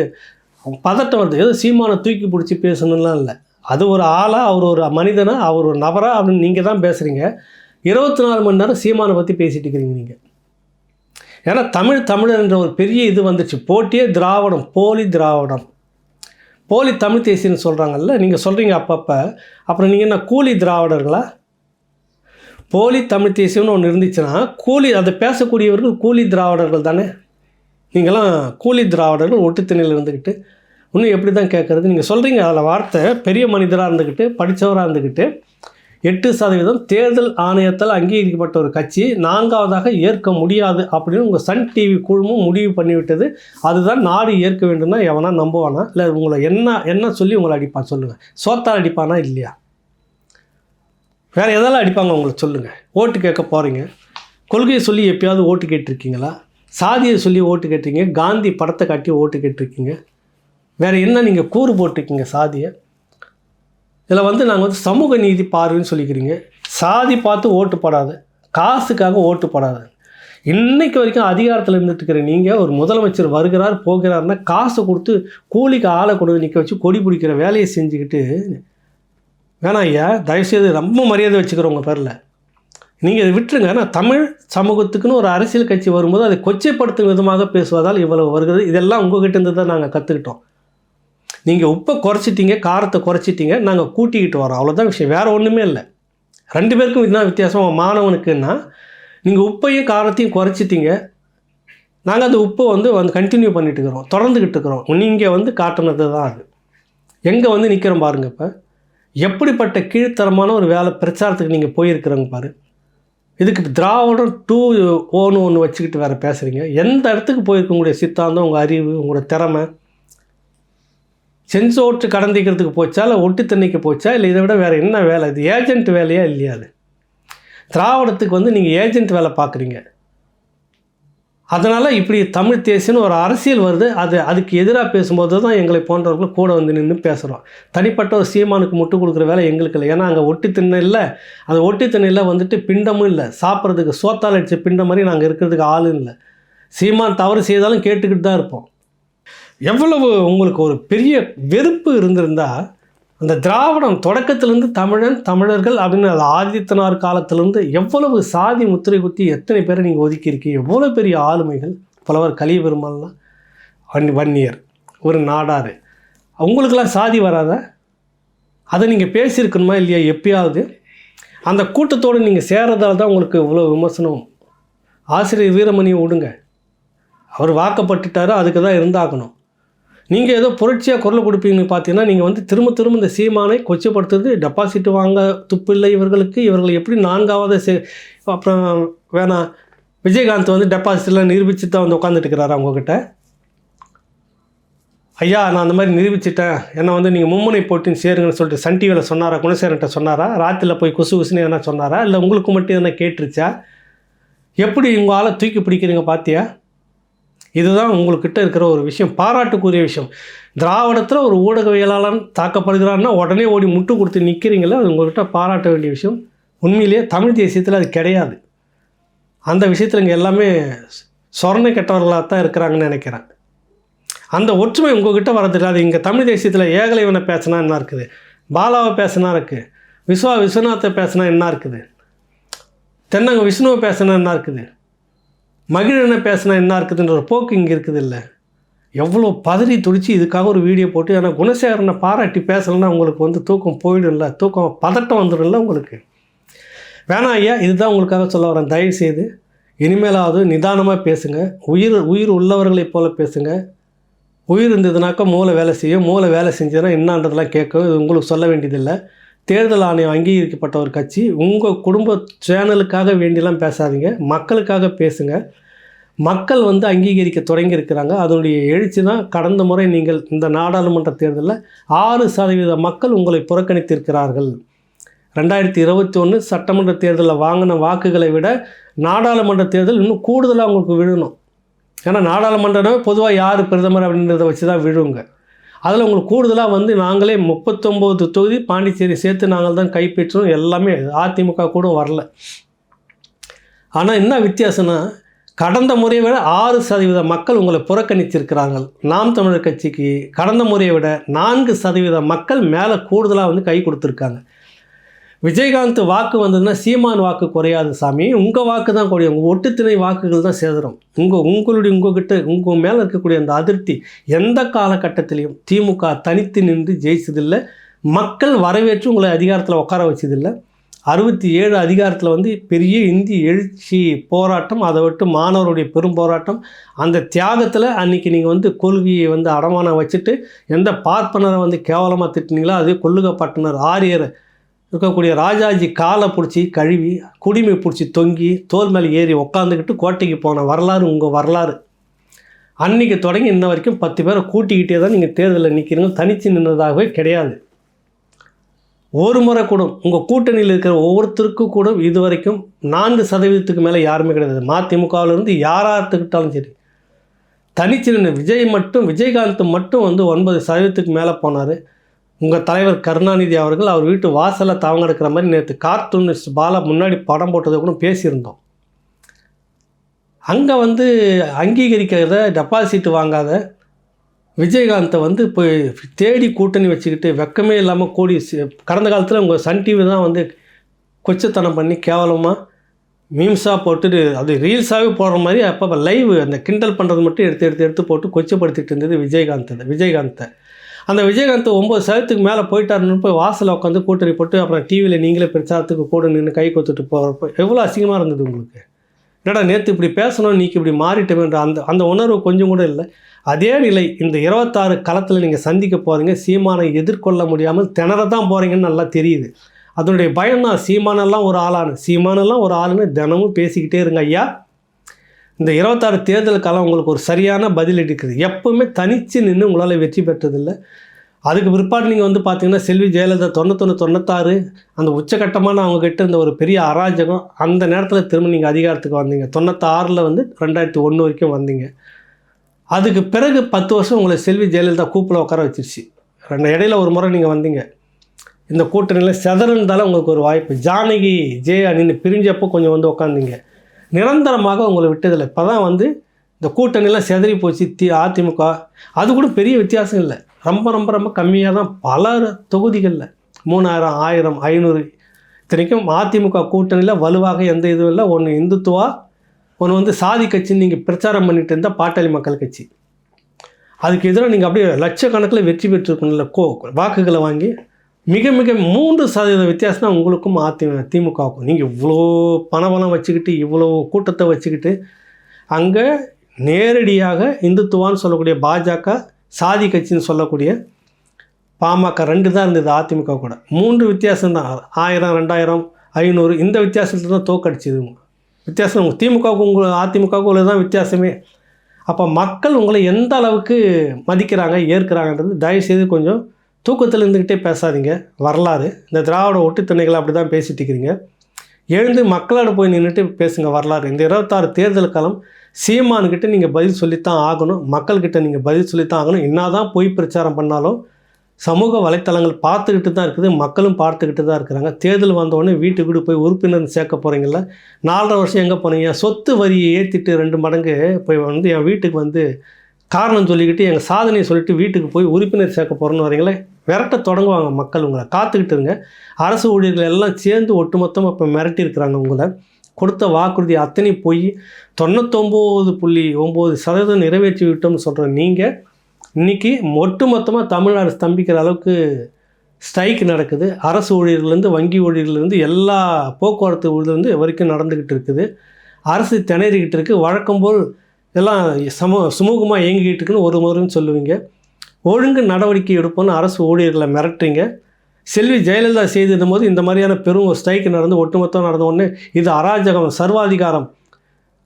பதட்டம் வருது. ஏதோ சீமானை தூக்கி பிடிச்சி பேசணும்லாம் இல்லை. அது ஒரு ஆளாக அவர் ஒரு மனிதனாக அவர் ஒரு நபராக அப்படின்னு நீங்கள் தான் பேசுகிறீங்க இருபத்தி நாலு மணி நேரம் சீமானை பற்றி பேசிகிட்டு இருக்கிறீங்க நீங்கள் ஏன்னா தமிழ் தமிழர் என்ற ஒரு பெரிய இது வந்துச்சு போட்டியே திராவிடம் போலி திராவிடம். போலி தமிழ் தேசியன்னு சொல்கிறாங்கல்ல நீங்கள் சொல்கிறீங்க அப்பப்போ. அப்புறம் நீங்கள் என்ன கூலி திராவிடர்களா? போலி தமிழ் தேசியம்னு ஒன்று இருந்துச்சுன்னா கூலி அதை பேசக்கூடியவர்கள் கூலி திராவிடர்கள் தானே? நீங்களாம் கூலி திராவிடர்கள் ஒட்டுத்திணையில் இருந்துக்கிட்டு இன்னும் எப்படி தான் கேட்குறது? நீங்கள் சொல்கிறீங்க அதில் வார்த்தை பெரிய மனிதராக இருந்துக்கிட்டு படித்தவராக இருந்துக்கிட்டு எட்டு சதவீதம் தேர்தல் ஆணையத்தால் அங்கீகரிக்கப்பட்ட ஒரு கட்சி நான்காவதாக ஏற்க முடியாது அப்படின்னு உங்கள் சன் டிவி குழுமம் முடிவு பண்ணிவிட்டது. அதுதான் நாடு ஏற்க வேண்டும்னா எவனா நம்புவானா? இல்லை உங்களை என்ன என்ன சொல்லி உங்களை அடிப்பான் சொல்லுங்கள் சோத்தால் அடிப்பானா இல்லையா? வேறு எதெல்லாம் அடிப்பாங்க உங்களை சொல்லுங்கள் ஓட்டு கேட்க போகிறீங்க கொள்கையை சொல்லி எப்பயாவது ஓட்டு கேட்டிருக்கீங்களா? சாதியை சொல்லி ஓட்டு கேட்டிருக்கீங்க. காந்தி படத்தை காட்டி ஓட்டு கேட்டிருக்கீங்க. வேறு என்ன நீங்கள் கூறு போட்டிருக்கீங்க சாதியை? இதில் வந்து நாங்கள் வந்து சமூக நீதி பார்வைன்னு சொல்லிக்கிறீங்க. சாதி பார்த்து ஓட்டு போடாது. காசுக்காக ஓட்டு போடாது. இன்றைக்கு வரைக்கும் அதிகாரத்தில் இருந்துட்டு இருக்கிற நீங்கள் ஒரு முதலமைச்சர் வருகிறார் போகிறார்னா காசு கொடுத்து கூலிக்கு ஆளை கொண்டு நிற்க வச்சு கொடி பிடிக்கிற வேலையை செஞ்சுக்கிட்டு வேணாம் ஐயா தயவுசெய்து ரொம்ப மரியாதை வச்சுக்கிறோம் உங்கள் பேரில். நீங்கள் இதை விட்டுருங்க. நான் தமிழ் சமூகத்துக்குன்னு ஒரு அரசியல் கட்சி வரும்போது அதை கொச்சைப்படுத்தும் விதமாக பேசுவதால் இவ்வளவு வருகிறது. இதெல்லாம் உங்ககிட்ட இருந்து தான் நாங்கள் கற்றுக்கிட்டோம் நீங்கள் உப்பை குறைச்சிட்டீங்க காரத்தை குறைச்சிட்டீங்க நாங்கள் கூட்டிக்கிட்டு வரோம். அவ்வளோதான் விஷயம். வேறு ஒன்றுமே இல்லை. ரெண்டு பேருக்கும் இதுதான் வித்தியாசம். மாணவனுக்குன்னா நீங்கள் உப்பையும் காரத்தையும் குறைச்சிட்டீங்க. நாங்கள் அந்த உப்பை வந்து வந்து கண்டினியூ பண்ணிட்டு இருக்கிறோம். தொடர்ந்துக்கிட்டு இருக்கிறோம். நீங்கள் வந்து காட்டுனது தான் அது. எங்கே வந்து நிற்கிறோம் பாருங்க இப்போ. எப்படிப்பட்ட கீழ்த்தரமான ஒரு வேலை பிரச்சாரத்துக்கு நீங்கள் போயிருக்கிறவங்க பாரு. இதுக்கு திராவிடம் டூ ஓன்னு ஒன்று வச்சுக்கிட்டு வேறு பேசுகிறீங்க எந்த இடத்துக்கு போயிருக்கக்கூடிய உங்களுடைய சித்தாந்தம் உங்கள் அறிவு உங்களோட திறமை? செஞ்சோற்று கடந்திக்கிறதுக்கு போச்சா இல்லை ஒட்டு தண்ணிக்கு போச்சா இல்லை இதை விட வேறு என்ன வேலை? இது ஏஜென்ட் வேலையா இல்லையா அது? திராவிடத்துக்கு வந்து நீங்கள் ஏஜென்ட் வேலை பார்க்குறீங்க. அதனால் இப்படி தமிழ் தேசியன்னு ஒரு அரசியல் வருது. அது அதுக்கு எதிராக பேசும்போது தான் எங்களை போன்றவர்கள் கூட வந்து நின்று பேசுகிறோம் தனிப்பட்ட ஒரு சீமானுக்கு முட்டு கொடுக்குற வேலை எங்களுக்கு இல்லை. ஏன்னா அங்கே ஒட்டி திண்ணை இல்லை. அந்த ஒட்டி திண்ணையில் வந்துட்டு பிண்டமும் இல்லை. சாப்பிட்றதுக்கு சோத்தால் அடித்த பிண்டம் மாதிரி நாங்கள் இருக்கிறதுக்கு ஆளும் இல்லை. சீமான் தவறு செய்தாலும் கேட்டுக்கிட்டு தான் இருப்போம். எவ்வளவு உங்களுக்கு ஒரு பெரிய வெறுப்பு இருந்திருந்தால் அந்த திராவிடம் தொடக்கத்திலேருந்து தமிழன் தமிழர்கள் அப்படின்னு அது ஆதித்தனார் காலத்திலேருந்து எவ்வளவு சாதி முத்திரை குத்தி எத்தனை பேரை நீங்கள் ஒதுக்கியிருக்கீங்க? எவ்வளோ பெரிய ஆளுமைகள்? புலவர் கலிய பெருமாள்லாம் வன் வன்னியர் ஒரு நாடார். உங்களுக்கெல்லாம் சாதி வராத? அதை நீங்கள் பேசியிருக்கணுமா இல்லையா எப்பயாவது? அந்த கூட்டத்தோடு நீங்கள் சேர்றதால தான் உங்களுக்கு இவ்வளோ விமர்சனம். ஆசிரியர் வீரமணியை விடுங்க அவர் வாக்கப்பட்டுட்டாரோ அதுக்கு தான் இருந்தாகணும். நீங்கள் ஏதோ புரட்சியாக குரல் கொடுப்பீங்கன்னு பார்த்தீங்கன்னா நீங்கள் வந்து திரும்ப திரும்ப இந்த சீமானை கொச்சப்படுத்துறது டெபாசிட் வாங்க துப்பில்லை இவர்களுக்கு. இவர்கள் எப்படி நான்காவது சே அப்புறம் வேணாம் விஜயகாந்த் வந்து டெபாசிட்லாம் நிரூபித்து தான் வந்து உட்காந்துட்டு இருக்கிறாரா உங்ககிட்ட ஐயா நான் அந்த மாதிரி நிரூபிச்சிட்டேன். என்னை வந்து நீங்கள் மும்முனை போட்டுன்னு சேருங்கன்னு சொல்லிட்டு சன் டிவியில் சொன்னாரா குணசேரன்ட்ட சொன்னாரா? ராத்திரியில் போய் குசு குசுன்னு எதனா சொன்னாரா? இல்லை உங்களுக்கு மட்டும் எதனா கேட்டுருச்சா? எப்படி உங்கள் ஆளை தூக்கி பிடிக்கிறீங்க பார்த்தியா இதுதான் உங்கள்கிட்ட இருக்கிற ஒரு விஷயம் பாராட்டுக்குரிய விஷயம். திராவிடத்தில் ஒரு ஊடகவியலாளன் தாக்கப்படுகிறான்னா உடனே ஓடி முட்டு கொடுத்து நிற்கிறீங்களே அது உங்கள்கிட்ட பாராட்ட வேண்டிய விஷயம். உண்மையிலேயே தமிழ் தேசியத்தில் அது கிடையாது. அந்த விஷயத்தில் இங்கே எல்லாமே சொரணை கெட்டவர்களாக தான் இருக்கிறாங்கன்னு நினைக்கிறேன். அந்த ஒற்றுமை உங்ககிட்ட வரதில்லை. அது இங்கே தமிழ் தேசியத்தில் ஏகலைவனை பேசினா என்ன இருக்குது? பாலாவை பேசினா இருக்குது விஸ்வா விஸ்வநாத்தை பேசினா என்ன இருக்குது? தென்னங்க விஷ்ணுவை பேசினா என்ன இருக்குது? மகிழனை பேசினா என்ன இருக்குதுன்ற ஒரு போக்கு இங்கே இருக்குது இல்லை எவ்வளோ பதறி துடிச்சு இதுக்காக ஒரு வீடியோ போட்டு ஆனால் குணசேகரனை பாராட்டி பேசலைன்னா உங்களுக்கு வந்து தூக்கம் போயிடும்ல. தூக்கம் பதட்டம் வந்துடும்ல உங்களுக்கு. வேணாம் ஐயா இதுதான் உங்களுக்காக சொல்ல வரேன். தயவு செய்து இனிமேலாவது நிதானமாக பேசுங்க. உயிர் உயிர் உள்ளவர்களைப் போல பேசுங்க. உயிர் இருந்ததுனாக்கா மூளை வேலை செய்யும். மூளை வேலை செஞ்சதுன்னா என்னான்றதெல்லாம் கேட்கும் இது உங்களுக்கு சொல்ல வேண்டியதில்லை. தேர்தல் ஆணையம் அங்கீகரிக்கப்பட்ட ஒரு கட்சி. உங்கள் குடும்ப சேனலுக்காக வேண்டிலாம் பேசாதீங்க. மக்களுக்காக பேசுங்கள் மக்கள் வந்து அங்கீகரிக்க தொடங்கியிருக்கிறாங்க. அதனுடைய எழுச்சி தான் கடந்த முறை நீங்கள் இந்த நாடாளுமன்ற தேர்தலில் ஆறு சதவீத மக்கள் உங்களை புறக்கணித்திருக்கிறார்கள். ரெண்டாயிரத்தி இருபத்தி ஒன்று சட்டமன்ற தேர்தலில் வாங்கின வாக்குகளை விட நாடாளுமன்ற தேர்தல் இன்னும் கூடுதலாக உங்களுக்கு விழணும் ஏன்னா நாடாளுமன்றமே பொதுவாக யார் பிரதமர் அப்படின்றத வச்சு தான் விழுங்க அதில் உங்களுக்கு கூடுதலாக வந்து நாங்களே முப்பத்தொம்போது தொகுதி பாண்டிச்சேரி சேர்த்து நாங்கள் தான் கைப்பற்றோம் எல்லாமே அதிமுக கூட வரல. ஆனால் என்ன வித்தியாசம்னா கடந்த முறையை விட ஆறு சதவீத மக்கள் உங்களை புறக்கணித்திருக்கிறார்கள். நாம் தமிழர் கட்சிக்கு கடந்த முறையை விட நான்கு சதவீத மக்கள் மேலே கூடுதலாக வந்து கை கொடுத்துருக்காங்க. விஜயகாந்த் வாக்கு வந்ததுன்னா சீமான் வாக்கு குறையாது சாமி. உங்கள் வாக்கு தான் குறையும். உங்கள் ஒட்டுத்திணை வாக்குகள் தான் சேதரும். உங்கள் உங்களுடைய உங்ககிட்ட உங்கள் மேலே இருக்கக்கூடிய அந்த அதிருப்தி எந்த காலகட்டத்திலையும் திமுக தனித்து நின்று ஜெயிச்சதில்லை. மக்கள் வரவேற்று உங்களை அதிகாரத்தில் உட்கார வச்சதில்லை. அறுபத்தி ஏழு அதிகாரத்தில் வந்து பெரிய இந்தி எழுச்சி போராட்டம் அதை விட்டு மாணவருடைய பெரும் போராட்டம். அந்த தியாகத்தில் அன்றைக்கி நீங்கள் வந்து கொள்கையை வந்து அடமானம் வச்சுட்டு எந்த பார்ப்பனரை வந்து கேவலமாக திட்டினீங்களோ அது கொள்ளுகப்பட்டனர் ஆரியர் இருக்கக்கூடிய ராஜாஜி காலை பிடிச்சி கழுவி குடிமை பிடிச்சி தொங்கி தோல் மேலே ஏறி உக்காந்துக்கிட்டு கோட்டைக்கு போன வரலாறு உங்கள் வரலாறு. அன்னைக்கு தொடங்கி இன்ன வரைக்கும் பத்து பேரை கூட்டிக்கிட்டே தான் நீங்கள் தேர்தலில் நிற்கிறீங்க தனித்து நின்றதாகவே கிடையாது. ஒரு முறை கூட உங்கள் கூட்டணியில் இருக்கிற ஒவ்வொருத்தருக்கும் கூட இது வரைக்கும் நான்கு சதவீதத்துக்கு மேலே யாருமே கிடையாது. மதிமுகவிலிருந்து யாராக எடுத்துக்கிட்டாலும் சரி. தனிச்சிறன விஜய் மட்டும் விஜயகாந்த் மட்டும் வந்து ஒன்பது சதவீதத்துக்கு மேலே போனார். உங்கள் தலைவர் கருணாநிதி அவர்கள் அவர் வீட்டு வாசலில் தவங்க எடுக்கிற மாதிரி நேற்று கார்ட்டூனிஸ்ட் பாலா முன்னாடி படம் போட்டதை கூட பேசியிருந்தோம். அங்கே வந்து அங்கீகரிக்கிறத டெபாசிட் வாங்காத விஜயகாந்தை வந்து இப்போ தேடி கூட்டணி வச்சுக்கிட்டு வெக்கமே இல்லாமல் கூடி கடந்த காலத்தில் உங்கள் சன் டிவி தான் வந்து கொச்சத்தனம் பண்ணி கேவலமாக மீம்ஸாக போட்டு அது ரீல்ஸாகவே போடுற மாதிரி அப்போ லைவ் அந்த கிண்டல் பண்ணுறது மட்டும் எடுத்து எடுத்து எடுத்து போட்டு கொச்சப்படுத்திட்டு இருந்தது விஜயகாந்த் விஜயகாந்தை அந்த விஜயகாந்த் ஒம்பது சதவீதத்துக்கு மேலே போயிட்டாருன்னு போய் வாசலில் உட்காந்து கூட்டணி போட்டு அப்புறம் டிவியில் நீங்களே பிரச்சாரத்துக்கு கூட நின்று கை கொத்துட்டு போகிறப்ப எவ்வளோ அசிங்கமாக இருந்தது உங்களுக்கு? என்னடா நேற்று இப்படி பேசணும் நீக்கு இப்படி மாறிட்டோமேன்ற அந்த அந்த உணர்வு கொஞ்சம் கூட இல்லை. அதே நிலை இந்த இருபத்தாறு களத்தில் நீங்கள் சந்திக்க போகிறீங்க சீமானை எதிர்கொள்ள முடியாமல் திணற தான் போகிறீங்கன்னு நல்லா தெரியுது. அதனுடைய பயம் தான் சீமானெல்லாம் ஒரு ஆளானு. சீமானெல்லாம் ஒரு ஆளுன்னு தினமும் பேசிக்கிட்டே இருங்க ஐயா. இந்த இருபத்தாறு தேர்தலுக்கெல்லாம் உங்களுக்கு ஒரு சரியான பதில் இருக்குது எப்பவுமே தனித்து நின்று உங்களால் வெற்றி பெற்றதில்லை. அதுக்கு பிற்பாடு நீங்கள் வந்து பார்த்தீங்கன்னா செல்வி ஜெயலலிதா தொண்ணூத்தொன்று தொண்ணூத்தாறு அந்த உச்சகட்டமான அவங்க கிட்ட இருந்த ஒரு பெரிய அராஜகம் அந்த நேரத்தில் திரும்ப நீங்கள் அதிகாரத்துக்கு வந்தீங்க. தொண்ணூத்தாறில் வந்து ரெண்டாயிரத்தி ஒன்று வரைக்கும் வந்தீங்க. அதுக்கு பிறகு பத்து வருஷம் உங்களை செல்வி ஜெயலலிதா கூப்பில் உட்கார வச்சிருச்சு. ரெண்டு இடையில ஒரு முறை நீங்கள் வந்தீங்க. இந்த கூட்டணியில் செதறந்தாலும் உங்களுக்கு ஒரு வாய்ப்பு. ஜானகி ஜெய அணின்னு பிரிஞ்சப்போ கொஞ்சம் வந்து உட்காந்தீங்க. நிரந்தரமாக உங்களை விட்டதில்லை. இப்போ தான் வந்து இந்த கூட்டணிலாம் செதறி போச்சு தி அதிமுக. அது கூட பெரிய வித்தியாசம் இல்லை. ரொம்ப ரொம்ப ரொம்ப கம்மியாக தான் பல தொகுதிகளில். மூணாயிரம் ஆயிரம் ஐநூறு. இத்தனைக்கும் அதிமுக கூட்டணியில் வலுவாக எந்த இதுவும் இல்லை. ஒன்று இந்துத்துவா ஒன்று வந்து சாதி கட்சின்னு நீங்கள் பிரச்சாரம் பண்ணிட்டு இருந்தால் பாட்டாளி மக்கள் கட்சி. அதுக்கு எதிராக நீங்கள் அப்படியே லட்சக்கணக்கில் வெற்றி பெற்றிருக்கணும்ல கோ வாக்குகளை வாங்கி மிக மிக மூன்று சதவீத வித்தியாசம்னா உங்களுக்கும் அதி திமுகவுக்கும். நீங்கள் இவ்வளோ பணபலம் வச்சுக்கிட்டு இவ்வளோ கூட்டத்தை வச்சுக்கிட்டு அங்கே நேரடியாக இந்துத்துவான்னு சொல்லக்கூடிய பாஜக சாதி கட்சின்னு சொல்லக்கூடிய பாமக ரெண்டு தான் இருந்தது அதிமுக கூட. மூன்று வித்தியாசம் தான் ஆயிரம் ரெண்டாயிரம் ஐநூறு இந்த வித்தியாசத்தில் தான் தோக்கடிச்சிது வித்தியாசம் திமுகவுக்கு உங்கள் அதிமுகவுக்கு உள்ள தான் வித்தியாசமே. அப்போ மக்கள் உங்களை எந்த அளவுக்கு மதிக்கிறாங்க ஏற்கிறாங்கன்றது தயவுசெய்து கொஞ்சம் தூக்கத்தில் இருந்துக்கிட்டே பேசாதீங்க. வரலாறு. இந்த திராவிட ஒட்டுத்திணைகளை அப்படி தான் பேசிட்டு இருக்கிறீங்க. எழுந்து மக்களோட போய் நின்றுட்டு பேசுங்க வரலாறு. இந்த இருபத்தாறு தேர்தல் காலம் சீமான்கிட்ட நீங்கள் பதில் சொல்லித்தான் ஆகணும் மக்கள்கிட்ட நீங்கள் பதில் சொல்லித்தான் ஆகணும். என்ன தான் பொய் பிரச்சாரம் பண்ணாலும் சமூக வலைத்தளங்கள் பார்த்துக்கிட்டு தான் இருக்குது மக்களும் பார்த்துக்கிட்டு தான் இருக்கிறாங்க. தேர்தல் வந்தோடனே வீட்டுக்கு வீடு போய் உறுப்பினர் சேர்க்க போகிறீங்கள நாலரை வருஷம் எங்கே போனீங்க? சொத்து வரியை ஏற்றிட்டு ரெண்டு மடங்கு போய் வந்து என் வீட்டுக்கு வந்து காரணம் சொல்லிக்கிட்டு எங்கள் சாதனையை சொல்லிட்டு வீட்டுக்கு போய் உறுப்பினர் சேர்க்க போகிறோன்னு வரீங்களே விரட்ட தொடங்குவாங்க மக்கள் உங்களை. காத்துக்கிட்டு இருங்க அரசு ஊழியர்கள் எல்லாம் சேர்ந்து ஒட்டுமொத்தமாக இப்போ மிரட்டி இருக்கிறாங்க உங்களை. கொடுத்த வாக்குறுதி அத்தனை போய் தொண்ணூத்தொம்போது புள்ளி ஒம்பது சதவீதம் நிறைவேற்றி விட்டோம்னு சொல்கிற நீங்கள் இன்றைக்கி ஒட்டுமொத்தமாக தமிழ்நாடு ஸ்தம்பிக்கிற அளவுக்கு ஸ்ட்ரைக் நடக்குது. அரசு ஊழியர்கள்லேருந்து வங்கி ஊழியர்கள்லேருந்து எல்லா போக்குவரத்து ஊழியர்லேருந்து வரைக்கும் நடந்துக்கிட்டு இருக்குது. அரசு திணறிக்கிட்டு இருக்குது வழக்கம் போல் எல்லாம் சம சுமூகமாக இயங்கிக்கிட்டு இருக்குன்னு ஒரு முறைன்னு சொல்லுவீங்க. ஒழுங்கு நடவடிக்கை எடுப்போன்னு அரசு ஊழியர்களை மிரட்டுறீங்க. செல்வி ஜெயலலிதா செய்திருந்தபோது இந்த மாதிரியான பெரும் ஸ்ட்ரைக் நடந்து ஒட்டுமொத்தம் நடந்த உடனே இது அராஜகம் சர்வாதிகாரம்.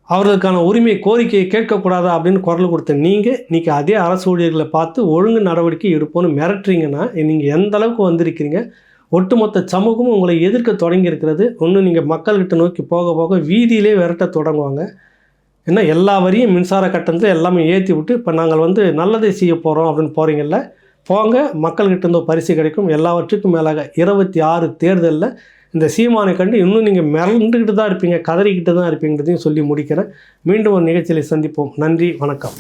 அவர்களுக்கான உரிமை கோரிக்கையை கேட்கக்கூடாதா அப்படின்னு குரல் கொடுத்த நீங்கள் இன்றைக்கி அதே அரசு ஊழியர்களை பார்த்து ஒழுங்கு நடவடிக்கை எடுப்போன்னு மிரட்டுறீங்கன்னா நீங்கள் எந்த அளவுக்கு வந்திருக்கிறீங்க? ஒட்டுமொத்த சமூகமும் உங்களை எதிர்க்க தொடங்கி இருக்கிறது. ஒன்று நீங்கள் மக்கள்கிட்ட நோக்கி போக போக வீதியிலே விரட்ட தொடங்குவாங்க. ஏன்னா எல்லா வரியும் மின்சார கட்டணத்தில் எல்லாமே ஏற்றி விட்டு இப்போ நாங்கள் வந்து நல்லதை செய்ய போகிறோம் அப்படின்னு போகிறீங்கல்ல போங்க மக்கள்கிட்ட இருந்த பரிசு கிடைக்கும். எல்லாவற்றுக்கும் மேலாக இருபத்தி ஆறு தேர்தலில் இந்த சீமானை கண்டு இன்னும் நீங்கள் மிரண்டுக்கிட்டு தான் இருப்பீங்க கதறிக்கிட்டு தான் இருப்பீங்கிறதையும் சொல்லி முடிக்கிறேன். மீண்டும் ஒரு நிகழ்ச்சியில் சந்திப்போம். நன்றி வணக்கம்.